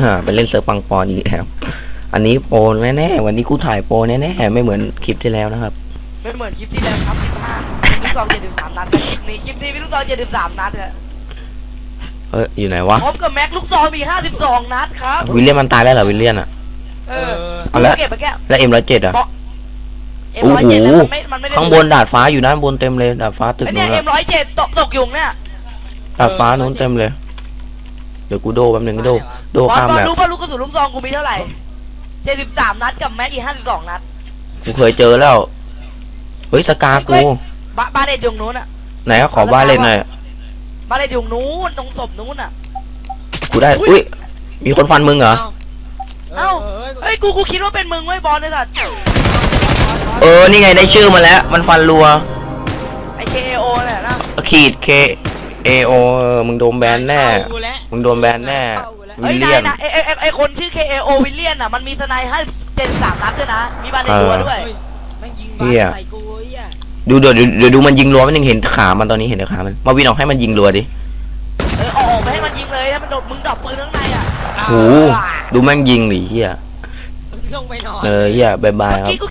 อ่าไปเล่นเซิร์ฟปังปอนอีกแล้วอันนี้โปรแน่ๆวันนี้กูถ่ายโปรแน่ๆไม่เหมือนคลิปที่แล้วนะครับ ไม่เหมือนคลิปที่แล้วครับคลิปห้าลูกซองเจ็ดสิบสามนัดแต่คลิปนี้คลิปนี้มีลูกซองเจ็ดสิบสามนัดอะเอ้ยอยู่ไหนวะพร้อมกับแม็กลูกซองมีห้าสิบสองนัดครับวิลเลียนมันตายแล้วเหรอวิลเลียนอะเออเอาละ เก็บไปแก้แล้วเอ็มร้อยเจ็ดอะเอ็มร้อยเจ็ดโอ้โหมันไม่มันไม่ได้ข้างบนดาดฟ้าอยู่ด้านบนเต็มเลยดาดฟ้าตึกไอ้เนี่นู้ยนเอ็อะมร้อยเจ็ดตกตกยุงเนี่ยดาดฟ้านู้นเต็มเลย เดี๋ยวกูโดแป๊บนึงโด โดบอลข้ามบอลแบบรู้ป่ะลูกกระสุนลูกซองกูมีเท่าไหร่เจ็ดสิบสามนัดกับแม็กอีกห้าสิบสองนัดกูเคยเจอแล้ว เฮ้ยสกากู บ้าบ้านเด็ดยุงนู้นอะไหนอะขอบ้านเล่นหน่อยบ้านเด็ดยุงนู้นตรงศพนู้นอะกูได้ อุ้ย มีคนฟันมึงเหรอ เอ้า เฮ้ย กูกูคิดว่าเป็นมึงไว้ยบอลเนี่ยสัตว์เออ นี่ไงได้ชื่อมาแล้ว มันฟันรัว ไอเคโอเนี่ยนะ ขีด K A O เออมึงโดนแบนแน่เข้ากูแล้วมึงโดนแบนแน่ เฮ้วิยลนาเลียยนนะไอไอไอ้ไอคนชื่อ KAO วิลเลียนอะมันมีสไนให้เจ็ดสามนัดด้วยนะ มีบานในตัวด้วย เฮ้ยแม่งยิงเหี้บ้ายใส่กูไอ้เหี้ยดูเดี๋ยวเดี๋ยวเดี๋ยวดูมันยิงรัวมันยังเห็นขามันตอนนี้เห็นแต่ขามันมาวินออกให้มันยิงรัวดิเออเอาออกไปให้มันยิงเลยให้มันโดดมึงดับปืนข้างในอะโหดูแม่งยิงดิเฮียลงไปหน่อยเออเฮียบายบายเมื่อครับ กี้กู